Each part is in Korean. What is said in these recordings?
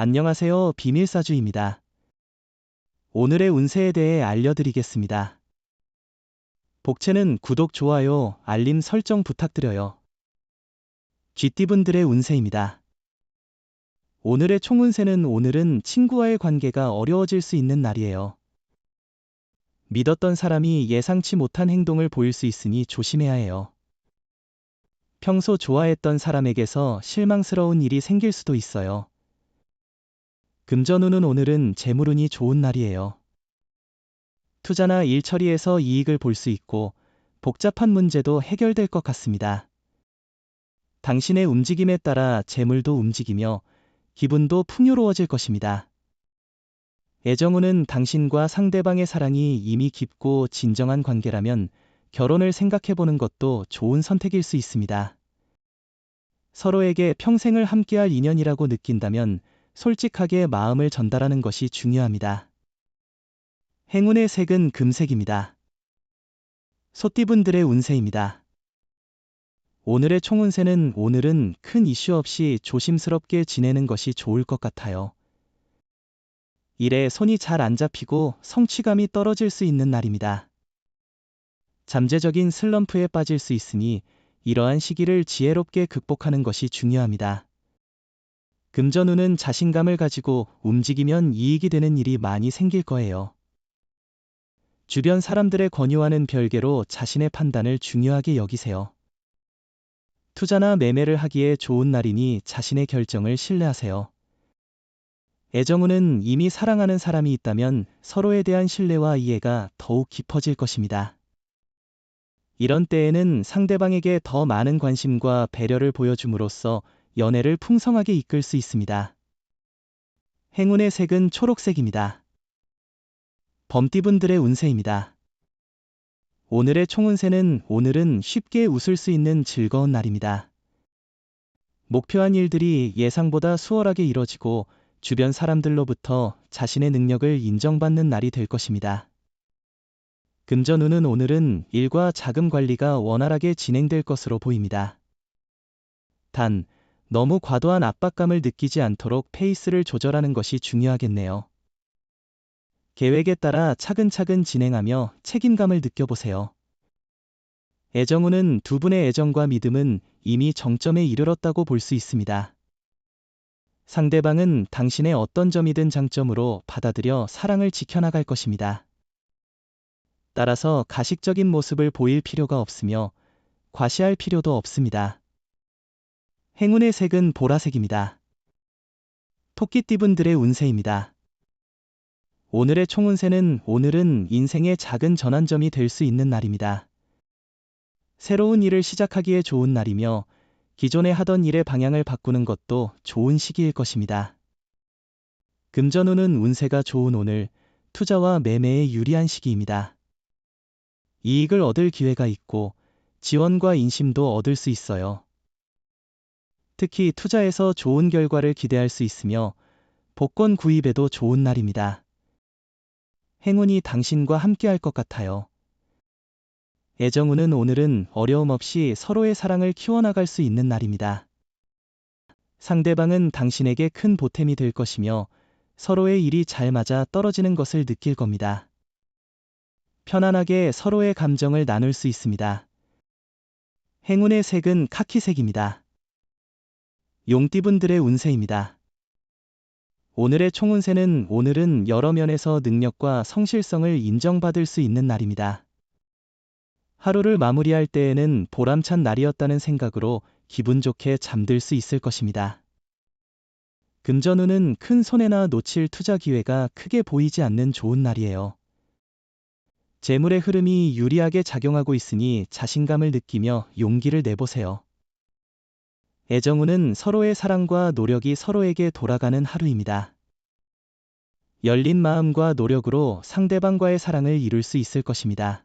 안녕하세요. 비밀사주입니다. 오늘의 운세에 대해 알려드리겠습니다. 복채는 구독, 좋아요, 알림 설정 부탁드려요. 쥐띠분들의 운세입니다. 오늘의 총운세는 오늘은 친구와의 관계가 어려워질 수 있는 날이에요. 믿었던 사람이 예상치 못한 행동을 보일 수 있으니 조심해야 해요. 평소 좋아했던 사람에게서 실망스러운 일이 생길 수도 있어요. 금전운은 오늘은 재물운이 좋은 날이에요. 투자나 일 처리에서 이익을 볼 수 있고 복잡한 문제도 해결될 것 같습니다. 당신의 움직임에 따라 재물도 움직이며 기분도 풍요로워질 것입니다. 애정운은 당신과 상대방의 사랑이 이미 깊고 진정한 관계라면 결혼을 생각해보는 것도 좋은 선택일 수 있습니다. 서로에게 평생을 함께할 인연이라고 느낀다면 솔직하게 마음을 전달하는 것이 중요합니다. 행운의 색은 금색입니다. 소띠분들의 운세입니다. 오늘의 총운세는 오늘은 큰 이슈 없이 조심스럽게 지내는 것이 좋을 것 같아요. 일에 손이 잘 안 잡히고 성취감이 떨어질 수 있는 날입니다. 잠재적인 슬럼프에 빠질 수 있으니 이러한 시기를 지혜롭게 극복하는 것이 중요합니다. 금전운은 자신감을 가지고 움직이면 이익이 되는 일이 많이 생길 거예요. 주변 사람들의 권유와는 별개로 자신의 판단을 중요하게 여기세요. 투자나 매매를 하기에 좋은 날이니 자신의 결정을 신뢰하세요. 애정운은 이미 사랑하는 사람이 있다면 서로에 대한 신뢰와 이해가 더욱 깊어질 것입니다. 이런 때에는 상대방에게 더 많은 관심과 배려를 보여줌으로써 연애를 풍성하게 이끌 수 있습니다. 행운의 색은 초록색입니다. 범띠분들의 운세입니다. 오늘의 총운세는 오늘은 쉽게 웃을 수 있는 즐거운 날입니다. 목표한 일들이 예상보다 수월하게 이뤄지고 주변 사람들로부터 자신의 능력을 인정받는 날이 될 것입니다. 금전운은 오늘은 일과 자금 관리가 원활하게 진행될 것으로 보입니다. 단, 너무 과도한 압박감을 느끼지 않도록 페이스를 조절하는 것이 중요하겠네요. 계획에 따라 차근차근 진행하며 책임감을 느껴보세요. 애정운은 두 분의 애정과 믿음은 이미 정점에 이르렀다고 볼 수 있습니다. 상대방은 당신의 어떤 점이든 장점으로 받아들여 사랑을 지켜나갈 것입니다. 따라서 가식적인 모습을 보일 필요가 없으며 과시할 필요도 없습니다. 행운의 색은 보라색입니다. 토끼띠분들의 운세입니다. 오늘의 총운세는 오늘은 인생의 작은 전환점이 될 수 있는 날입니다. 새로운 일을 시작하기에 좋은 날이며 기존에 하던 일의 방향을 바꾸는 것도 좋은 시기일 것입니다. 금전운은 운세가 좋은 오늘 투자와 매매에 유리한 시기입니다. 이익을 얻을 기회가 있고 지원과 인심도 얻을 수 있어요. 특히 투자에서 좋은 결과를 기대할 수 있으며 복권 구입에도 좋은 날입니다. 행운이 당신과 함께할 것 같아요. 애정운은 오늘은 어려움 없이 서로의 사랑을 키워나갈 수 있는 날입니다. 상대방은 당신에게 큰 보탬이 될 것이며 서로의 일이 잘 맞아 떨어지는 것을 느낄 겁니다. 편안하게 서로의 감정을 나눌 수 있습니다. 행운의 색은 카키색입니다. 용띠분들의 운세입니다. 오늘의 총운세는 오늘은 여러 면에서 능력과 성실성을 인정받을 수 있는 날입니다. 하루를 마무리할 때에는 보람찬 날이었다는 생각으로 기분 좋게 잠들 수 있을 것입니다. 금전운은 큰 손해나 놓칠 투자 기회가 크게 보이지 않는 좋은 날이에요. 재물의 흐름이 유리하게 작용하고 있으니 자신감을 느끼며 용기를 내보세요. 애정운은 서로의 사랑과 노력이 서로에게 돌아가는 하루입니다. 열린 마음과 노력으로 상대방과의 사랑을 이룰 수 있을 것입니다.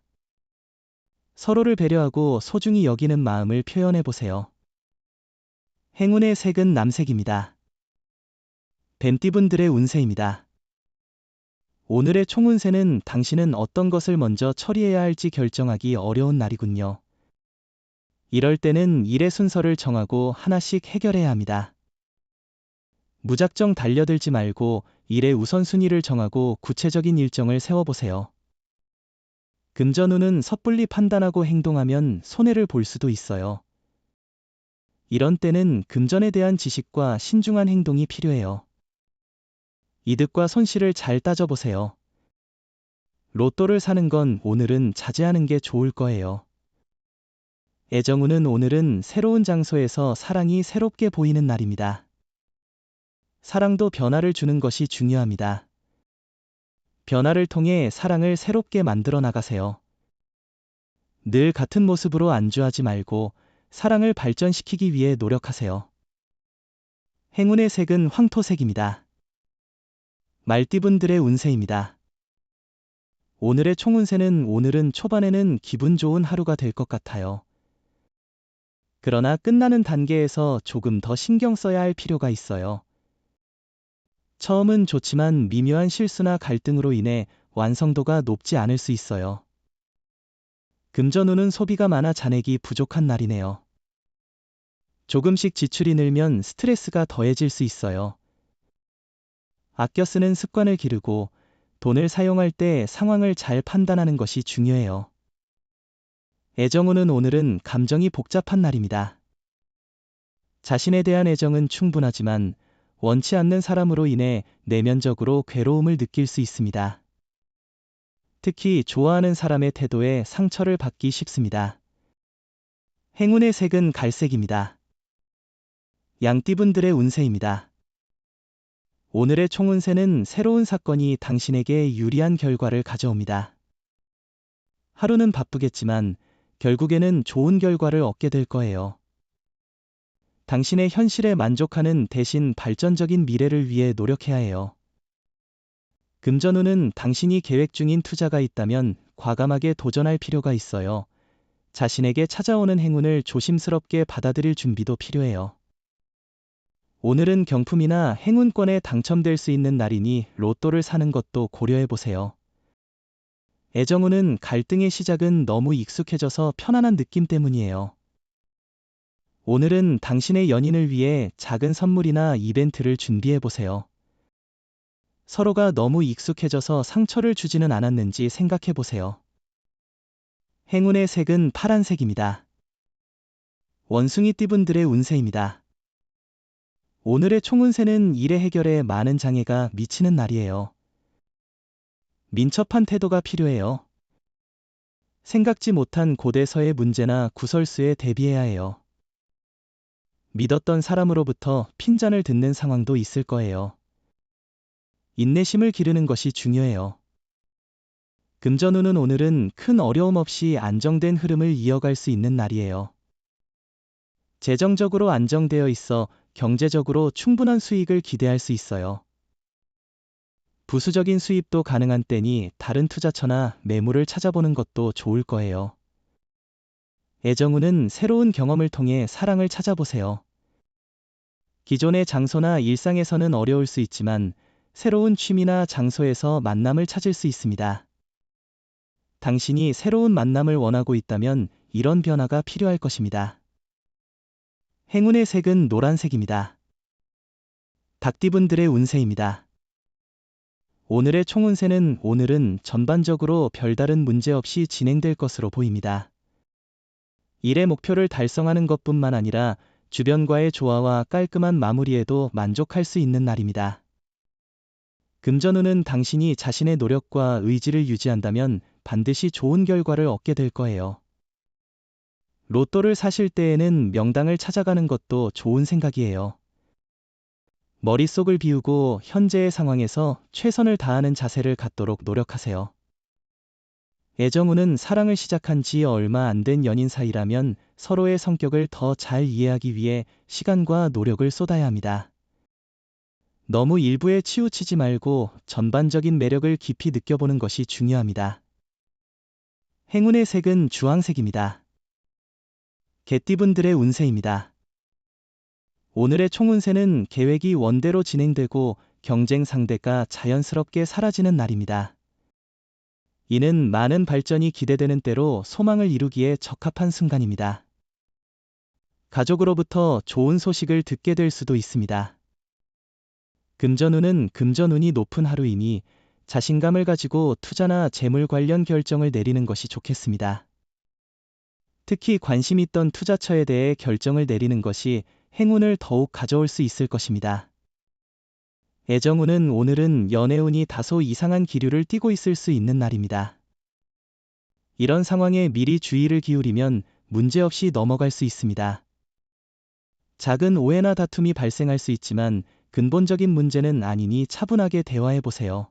서로를 배려하고 소중히 여기는 마음을 표현해 보세요. 행운의 색은 남색입니다. 뱀띠분들의 운세입니다. 오늘의 총운세는 당신은 어떤 것을 먼저 처리해야 할지 결정하기 어려운 날이군요. 이럴 때는 일의 순서를 정하고 하나씩 해결해야 합니다. 무작정 달려들지 말고 일의 우선순위를 정하고 구체적인 일정을 세워보세요. 금전운은 섣불리 판단하고 행동하면 손해를 볼 수도 있어요. 이런 때는 금전에 대한 지식과 신중한 행동이 필요해요. 이득과 손실을 잘 따져보세요. 로또를 사는 건 오늘은 자제하는 게 좋을 거예요. 애정운은 오늘은 새로운 장소에서 사랑이 새롭게 보이는 날입니다. 사랑도 변화를 주는 것이 중요합니다. 변화를 통해 사랑을 새롭게 만들어 나가세요. 늘 같은 모습으로 안주하지 말고 사랑을 발전시키기 위해 노력하세요. 행운의 색은 황토색입니다. 말띠분들의 운세입니다. 오늘의 총운세는 오늘은 초반에는 기분 좋은 하루가 될 것 같아요. 그러나 끝나는 단계에서 조금 더 신경 써야 할 필요가 있어요. 처음은 좋지만 미묘한 실수나 갈등으로 인해 완성도가 높지 않을 수 있어요. 금전운은 소비가 많아 잔액이 부족한 날이네요. 조금씩 지출이 늘면 스트레스가 더해질 수 있어요. 아껴 쓰는 습관을 기르고 돈을 사용할 때 상황을 잘 판단하는 것이 중요해요. 애정운은 오늘은 감정이 복잡한 날입니다. 자신에 대한 애정은 충분하지만 원치 않는 사람으로 인해 내면적으로 괴로움을 느낄 수 있습니다. 특히 좋아하는 사람의 태도에 상처를 받기 쉽습니다. 행운의 색은 갈색입니다. 양띠분들의 운세입니다. 오늘의 총운세는 새로운 사건이 당신에게 유리한 결과를 가져옵니다. 하루는 바쁘겠지만 결국에는 좋은 결과를 얻게 될 거예요. 당신의 현실에 만족하는 대신 발전적인 미래를 위해 노력해야 해요. 금전운은 당신이 계획 중인 투자가 있다면 과감하게 도전할 필요가 있어요. 자신에게 찾아오는 행운을 조심스럽게 받아들일 준비도 필요해요. 오늘은 경품이나 행운권에 당첨될 수 있는 날이니 로또를 사는 것도 고려해 보세요. 애정운은 갈등의 시작은 너무 익숙해져서 편안한 느낌 때문이에요. 오늘은 당신의 연인을 위해 작은 선물이나 이벤트를 준비해 보세요. 서로가 너무 익숙해져서 상처를 주지는 않았는지 생각해 보세요. 행운의 색은 파란색입니다. 원숭이 띠분들의 운세입니다. 오늘의 총운세는 일의 해결에 많은 장애가 미치는 날이에요. 민첩한 태도가 필요해요. 생각지 못한 고대서의 문제나 구설수에 대비해야 해요. 믿었던 사람으로부터 핀잔을 듣는 상황도 있을 거예요. 인내심을 기르는 것이 중요해요. 금전운은 오늘은 큰 어려움 없이 안정된 흐름을 이어갈 수 있는 날이에요. 재정적으로 안정되어 있어 경제적으로 충분한 수익을 기대할 수 있어요. 부수적인 수입도 가능한 때니 다른 투자처나 매물을 찾아보는 것도 좋을 거예요. 애정운은 새로운 경험을 통해 사랑을 찾아보세요. 기존의 장소나 일상에서는 어려울 수 있지만 새로운 취미나 장소에서 만남을 찾을 수 있습니다. 당신이 새로운 만남을 원하고 있다면 이런 변화가 필요할 것입니다. 행운의 색은 노란색입니다. 닭띠분들의 운세입니다. 오늘의 총운세는 오늘은 전반적으로 별다른 문제 없이 진행될 것으로 보입니다. 일의 목표를 달성하는 것뿐만 아니라 주변과의 조화와 깔끔한 마무리에도 만족할 수 있는 날입니다. 금전운은 당신이 자신의 노력과 의지를 유지한다면 반드시 좋은 결과를 얻게 될 거예요. 로또를 사실 때에는 명당을 찾아가는 것도 좋은 생각이에요. 머릿속을 비우고 현재의 상황에서 최선을 다하는 자세를 갖도록 노력하세요. 애정운은 사랑을 시작한 지 얼마 안 된 연인 사이라면 서로의 성격을 더 잘 이해하기 위해 시간과 노력을 쏟아야 합니다. 너무 일부에 치우치지 말고 전반적인 매력을 깊이 느껴보는 것이 중요합니다. 행운의 색은 주황색입니다. 개띠분들의 운세입니다. 오늘의 총운세는 계획이 원대로 진행되고 경쟁 상대가 자연스럽게 사라지는 날입니다. 이는 많은 발전이 기대되는 때로 소망을 이루기에 적합한 순간입니다. 가족으로부터 좋은 소식을 듣게 될 수도 있습니다. 금전운은 금전운이 높은 하루이니 자신감을 가지고 투자나 재물 관련 결정을 내리는 것이 좋겠습니다. 특히 관심 있던 투자처에 대해 결정을 내리는 것이 행운을 더욱 가져올 수 있을 것입니다. 애정운은 오늘은 연애운이 다소 이상한 기류를 띠고 있을 수 있는 날입니다. 이런 상황에 미리 주의를 기울이면 문제없이 넘어갈 수 있습니다. 작은 오해나 다툼이 발생할 수 있지만 근본적인 문제는 아니니 차분하게 대화해 보세요.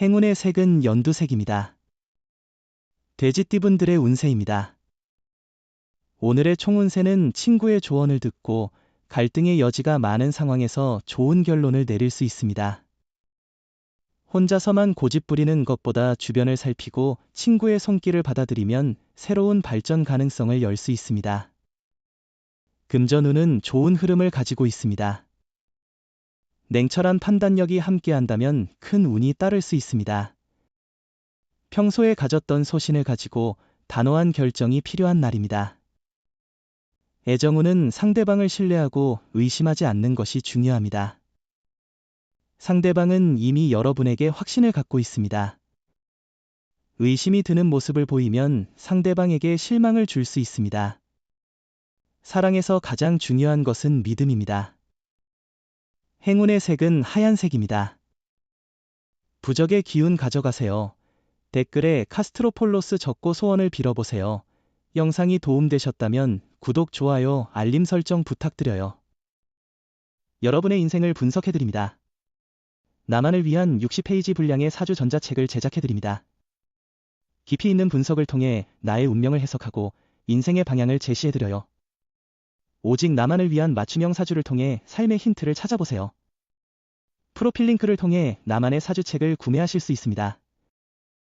행운의 색은 연두색입니다. 돼지띠분들의 운세입니다. 오늘의 총운세는 친구의 조언을 듣고 갈등의 여지가 많은 상황에서 좋은 결론을 내릴 수 있습니다. 혼자서만 고집 부리는 것보다 주변을 살피고 친구의 손길을 받아들이면 새로운 발전 가능성을 열 수 있습니다. 금전운은 좋은 흐름을 가지고 있습니다. 냉철한 판단력이 함께한다면 큰 운이 따를 수 있습니다. 평소에 가졌던 소신을 가지고 단호한 결정이 필요한 날입니다. 애정운은 상대방을 신뢰하고 의심하지 않는 것이 중요합니다. 상대방은 이미 여러분에게 확신을 갖고 있습니다. 의심이 드는 모습을 보이면 상대방에게 실망을 줄 수 있습니다. 사랑에서 가장 중요한 것은 믿음입니다. 행운의 색은 하얀색입니다. 부적의 기운 가져가세요. 댓글에 카스트로폴로스 적고 소원을 빌어보세요. 영상이 도움되셨다면 구독, 좋아요, 알림 설정 부탁드려요. 여러분의 인생을 분석해드립니다. 나만을 위한 60페이지 분량의 사주 전자책을 제작해드립니다. 깊이 있는 분석을 통해 나의 운명을 해석하고 인생의 방향을 제시해드려요. 오직 나만을 위한 맞춤형 사주를 통해 삶의 힌트를 찾아보세요. 프로필 링크를 통해 나만의 사주책을 구매하실 수 있습니다.